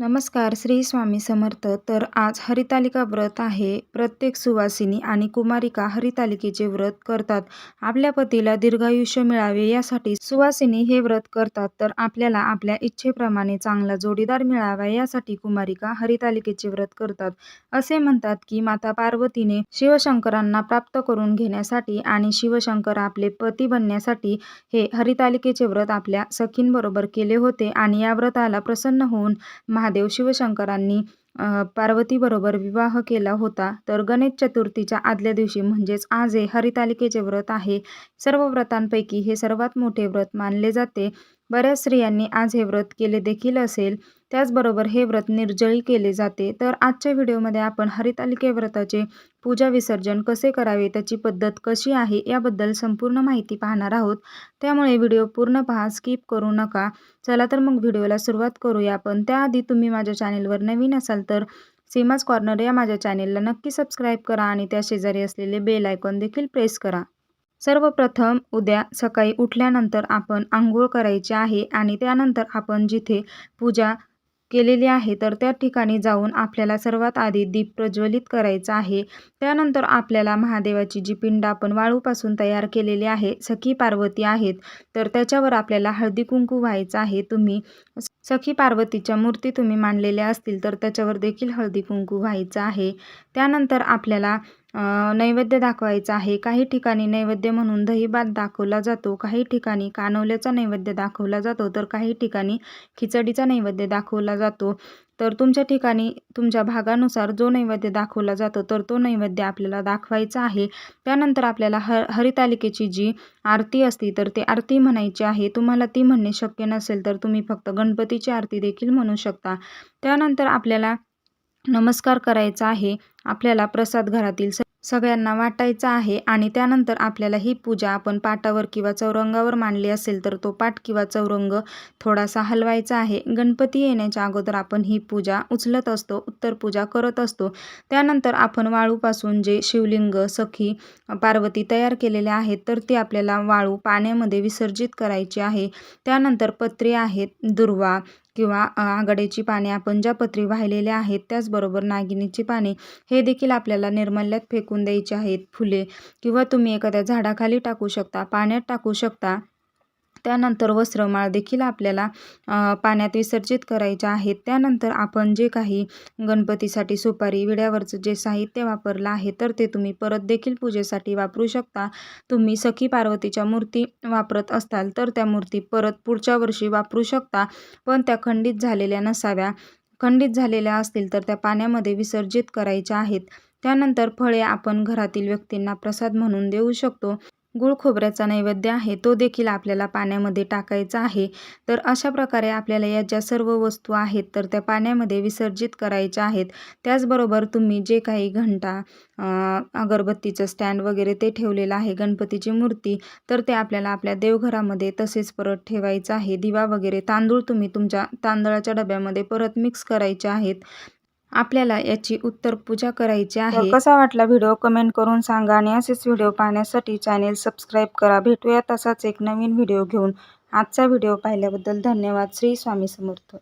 नमस्कार श्री स्वामी समर्थ. तर आज हरितालिका व्रत आहे. प्रत्येक सुवासिनी आणि कुमारिका हरितालिकेचे व्रत करतात. आपल्या पतीला दीर्घायुष्य मिळावे यासाठी सुवासिनी हे व्रत करतात. तर आपल्याला आपल्या इच्छेप्रमाणे चांगला जोडीदार मिळावा यासाठी कुमारिका हरितालिकेचे व्रत करतात. असे म्हणतात की माता पार्वतीने शिवशंकरांना प्राप्त करून घेण्यासाठी आणि शिवशंकर आपले पती बनण्यासाठी हे हरितालिकेचे व्रत आपल्या सखींबरोबर केले होते आणि या व्रताला प्रसन्न होऊन महा महादेव शिवशंकरांनी पार्वतीबरोबर विवाह केला होता तर गणेश चतुर्थीच्या आदल्या दिवशी म्हणजेच आज हे हरितालिकेचे व्रत आहे. सर्व व्रतांपैकी हे सर्वात मोठे व्रत मानले जाते. बऱ्याच स्त्रियांनी आज हे व्रत केले देखील असेल. त्याचबरोबर हे व्रत निर्जळी केले जाते. तर आजच्या व्हिडिओमध्ये आपण हरितालिके व्रताचे पूजा विसर्जन कसे करावे त्याची पद्धत कशी आहे याबद्दल संपूर्ण माहिती पाहणार आहोत. त्यामुळे व्हिडिओ पूर्ण पहा स्किप करू नका. चला तर मग व्हिडिओला सुरुवात करूया पण त्याआधी तुम्ही माझ्या चॅनेलवर नवीन असाल तर सीमाज कॉर्नर या माझ्या चॅनेलला नक्की सबस्क्राईब करा आणि त्या शेजारी असलेले बेल आयकॉन देखील प्रेस करा. सर्वप्रथम उद्या सकाळी उठल्यानंतर आपण आंघोळ करायची आहे आणि त्यानंतर आपण जिथे पूजा केलेली आहे तर त्या ठिकाणी जाऊन आपल्याला सर्वात आधी दीप प्रज्वलित करायचा आहे. त्यानंतर आपल्याला महादेवाची जी पिंड आपण वाळूपासून तयार केलेली आहे सखी पार्वती आहेत तर त्याच्यावर आपल्याला हळदी कुंकू व्हायचं आहे. तुम्ही सखी पार्वतीच्या मूर्ती तुम्ही मांडलेल्या असतील तर त्याच्यावर देखील हळदी कुंकू व्हायचं आहे. त्यानंतर आपल्याला नैवेद्य दाखवायचा आहे. काही ठिकाणी नैवेद्य म्हणून दहीभात दाखवला जातो काही ठिकाणी कानवल्याचा नैवेद्य दाखवला जातो तर काही ठिकाणी खिचडीचा नैवेद्य दाखवला जातो. तर तुमच्या ठिकाणी तुमच्या भागानुसार जो नैवेद्य दाखवला जातो तर तो नैवेद्य आपल्याला दाखवायचा आहे. त्यानंतर आपल्याला ह हरितालिकेची जी आरती असती तर ती आरती म्हणायची आहे. तुम्हाला ती म्हणणे शक्य नसेल तर तुम्ही फक्त गणपतीची आरती देखील म्हणू शकता. त्यानंतर आपल्याला नमस्कार करायचा आहे. आपल्याला प्रसाद घरातील स सगळ्यांना वाटायचा आहे आणि त्यानंतर आपल्याला ही पूजा आपण पाटावर किंवा चौरंगावर मांडली असेल तर तो पाट किंवा चौरंग थोडासा हलवायचा आहे. गणपती येण्याच्या अगोदर आपण ही पूजा उचलत असतो उत्तर पूजा करत असतो. त्यानंतर आपण वाळूपासून जे शिवलिंग सखी पार्वती तयार केलेले आहेत तर ती आपल्याला वाळू पाण्यामध्ये विसर्जित करायची आहे. त्यानंतर पत्रे आहेत दुर्वा किंवा आघाडीची पाने आपण ज्या पत्री वाहिलेल्या आहेत त्याचबरोबर नागिनीची पाने हे देखील आपल्याला निर्मल्यात फेकून द्यायची आहेत. फुले किंवा तुम्ही एखाद्या झाडाखाली टाकू शकता पाण्यात टाकू शकता त्यानंतर वस्त्रमाळ देखील आपल्याला पाण्यात विसर्जित करायच्या आहेत त्यानंतर आपण जे काही गणपतीसाठी सुपारी विड्यावरचं जे साहित्य वापरलं आहे तर ते तुम्ही परत देखील पूजेसाठी वापरू शकता. तुम्ही सखी पार्वतीच्या मूर्ती वापरत असाल तर त्या मूर्ती परत पुढच्या वर्षी वापरू शकता. पण त्या खंडित झालेल्या नसाव्या. खंडित झालेल्या असतील तर त्या पाण्यामध्ये विसर्जित करायच्या आहेत. त्यानंतर फळे आपण घरातील व्यक्तींना प्रसाद म्हणून देऊ शकतो. गुळ खोबऱ्याचा नैवेद्य आहे तो देखील आपल्याला पाण्यामध्ये टाकायचा आहे. तर अशा प्रकारे आपल्याला या ज्या सर्व वस्तू आहेत तर त्या पाण्यामध्ये विसर्जित करायच्या आहेत. त्याचबरोबर तुम्ही जे काही घंटा अगरबत्तीचं स्टँड वगैरे ते ठेवलेलं आहे गणपतीची मूर्ती तर ते आपल्याला आपल्या देवघरामध्ये तसेच परत ठेवायचं आहे. दिवा वगैरे तांदूळ तुम्ही तुमच्या तांदळाच्या डब्यामध्ये परत मिक्स करायचे आहेत. आपल्याला याची उत्तर पूजा करायची आहे. कसा वाटला व्हिडिओ कमेंट करून सांगा आणि असेच व्हिडिओ पाहण्यासाठी चॅनेल सबस्क्राईब करा. भेटूया तसाच एक नवीन व्हिडिओ घेऊन. आजचा व्हिडिओ पाहिल्याबद्दल धन्यवाद. श्री स्वामी समर्थ.